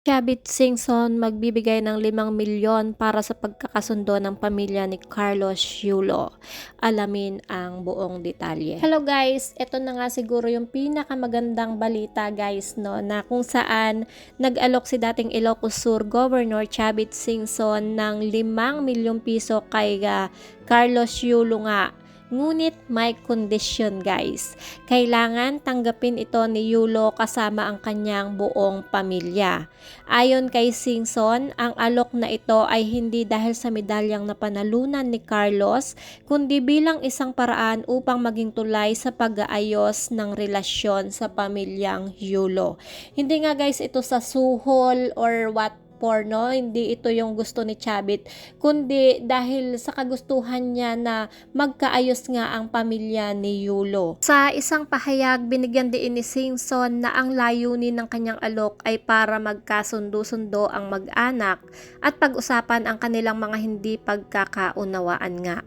Chavit Singson magbibigay ng 5 milyon para sa pagkakasundo ng pamilya ni Carlos Yulo. Alamin ang buong detalye. Hello guys, ito na nga siguro yung pinakamagandang balita guys no na kung saan nag-alok si dating Ilocos Sur Governor Chavit Singson ng 5 milyong piso kay uh, Carlos Yulo nga Ngunit may condition guys. Kailangan tanggapin ito ni Yulo kasama ang kanyang buong pamilya. Ayon kay Singson, ang alok na ito ay hindi dahil sa medalyang napanalunan ni Carlos, kundi bilang isang paraan upang maging tulay sa pag-aayos ng relasyon sa pamilyang Yulo. Hindi nga guys ito sa suhol or what porno, hindi ito yung gusto ni Chabit, kundi dahil sa kagustuhan niya na magkaayos nga ang pamilya ni Yulo. Sa isang pahayag, binigyan din ni Singson na ang layunin ng kanyang alok ay para magkasundo-sundo ang mag-anak at pag-usapan ang kanilang mga hindi pagkakaunawaan nga.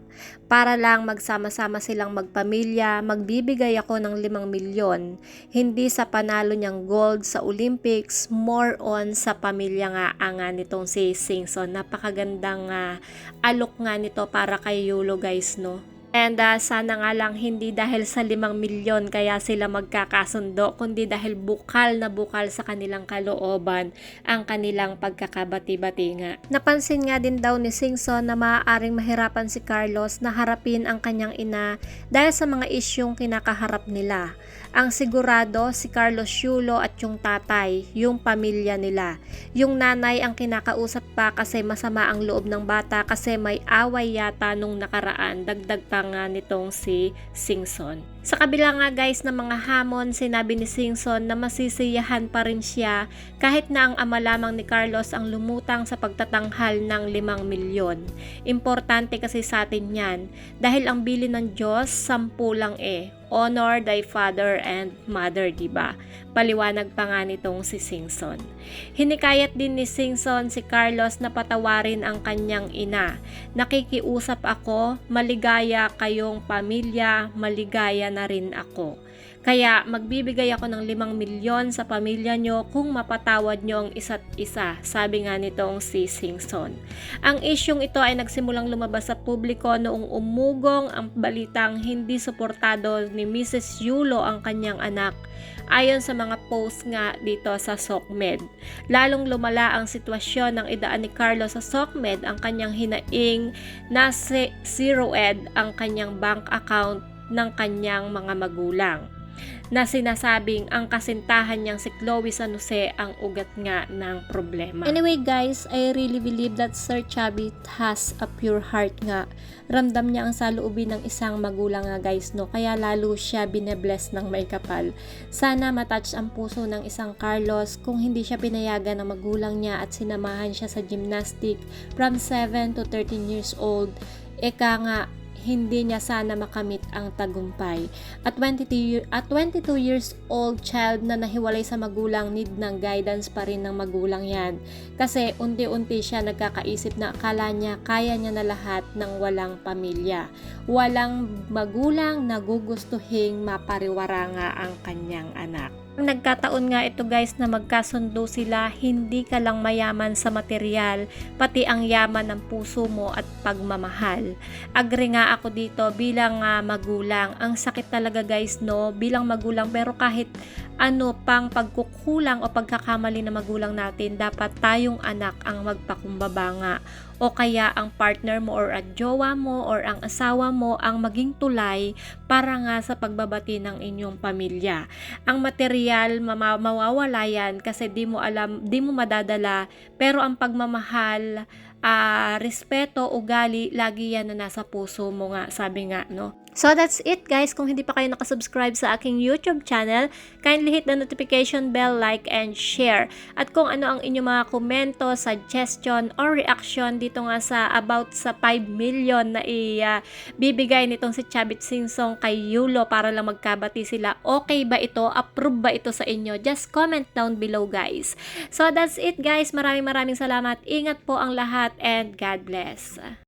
Para lang magsama-sama silang magpamilya, magbibigay ako ng 5 milyon. Hindi sa panalo niyang gold sa Olympics, more on sa pamilya nga nga nitong si Singson. Napakagandang uh, alok nga nito para kay Yulo guys no. And uh, sana nga lang hindi dahil sa 5 milyon kaya sila magkakasundo, kundi dahil bukal na bukal sa kanilang kalooban ang kanilang pagkakabati-bati nga. Napansin nga din daw ni Singson na maaaring mahirapan si Carlos na harapin ang kanyang ina dahil sa mga isyong kinakaharap nila. Ang sigurado si Carlos Yulo at yung tatay, yung pamilya nila. Yung nanay ang kinakausap pa kasi masama ang loob ng bata kasi may away yata nung nakaraan. Dagdag pa nga nitong si Singson. Sa kabila nga guys ng mga hamon, sinabi ni Singson na masisiyahan pa rin siya kahit na ang ama lamang ni Carlos ang lumutang sa pagtatanghal ng 5 milyon. Importante kasi sa atin yan dahil ang bili ng Diyos, sampu lang eh honor thy father and mother, di ba? Paliwanag pa nga nitong si Singson. Hinikayat din ni Singson si Carlos na patawarin ang kanyang ina. Nakikiusap ako, maligaya kayong pamilya, maligaya na rin ako. Kaya magbibigay ako ng 5 milyon sa pamilya nyo kung mapatawad nyo ang isa't isa, sabi nga nitong si Singson. Ang isyong ito ay nagsimulang lumabas sa publiko noong umugong ang balitang hindi suportado ni Mrs. Yulo ang kanyang anak ayon sa mga post nga dito sa SOCMED. Lalong lumala ang sitwasyon ng idaan ni Carlos sa SOCMED ang kanyang hinaing na zero ed ang kanyang bank account ng kanyang mga magulang na sinasabing ang kasintahan niyang si Chloe San Jose ang ugat nga ng problema. Anyway guys, I really believe that Sir Chubby has a pure heart nga. Ramdam niya ang saloobin ng isang magulang nga guys no, kaya lalo siya binebless ng may kapal. Sana matouch ang puso ng isang Carlos kung hindi siya pinayagan ng magulang niya at sinamahan siya sa gymnastic from 7 to 13 years old. Eka nga, hindi niya sana makamit ang tagumpay. At 22, at 22 years old child na nahiwalay sa magulang, need ng guidance pa rin ng magulang yan. Kasi unti-unti siya nagkakaisip na akala niya kaya niya na lahat ng walang pamilya. Walang magulang na gugustuhing mapariwara nga ang kanyang anak. Nagkataon nga ito guys na magkasundo sila, hindi ka lang mayaman sa material, pati ang yaman ng puso mo at pagmamahal. Agree nga ako dito bilang uh, magulang. Ang sakit talaga guys no, bilang magulang pero kahit ano pang pagkukulang o pagkakamali na magulang natin, dapat tayong anak ang magpakumbaba nga o kaya ang partner mo or ang jowa mo or ang asawa mo ang maging tulay para nga sa pagbabati ng inyong pamilya. Ang material mawawala yan kasi di mo alam, di mo madadala pero ang pagmamahal uh, respeto, ugali, lagi yan na nasa puso mo nga, sabi nga, no? So that's it guys. Kung hindi pa kayo nakasubscribe sa aking YouTube channel, kindly hit the notification bell, like, and share. At kung ano ang inyong mga komento, suggestion, or reaction dito nga sa about sa 5 million na ibibigay uh, nitong si Chabit Singsong kay Yulo para lang magkabati sila. Okay ba ito? Approve ba ito sa inyo? Just comment down below guys. So that's it guys. Maraming maraming salamat. Ingat po ang lahat and God bless.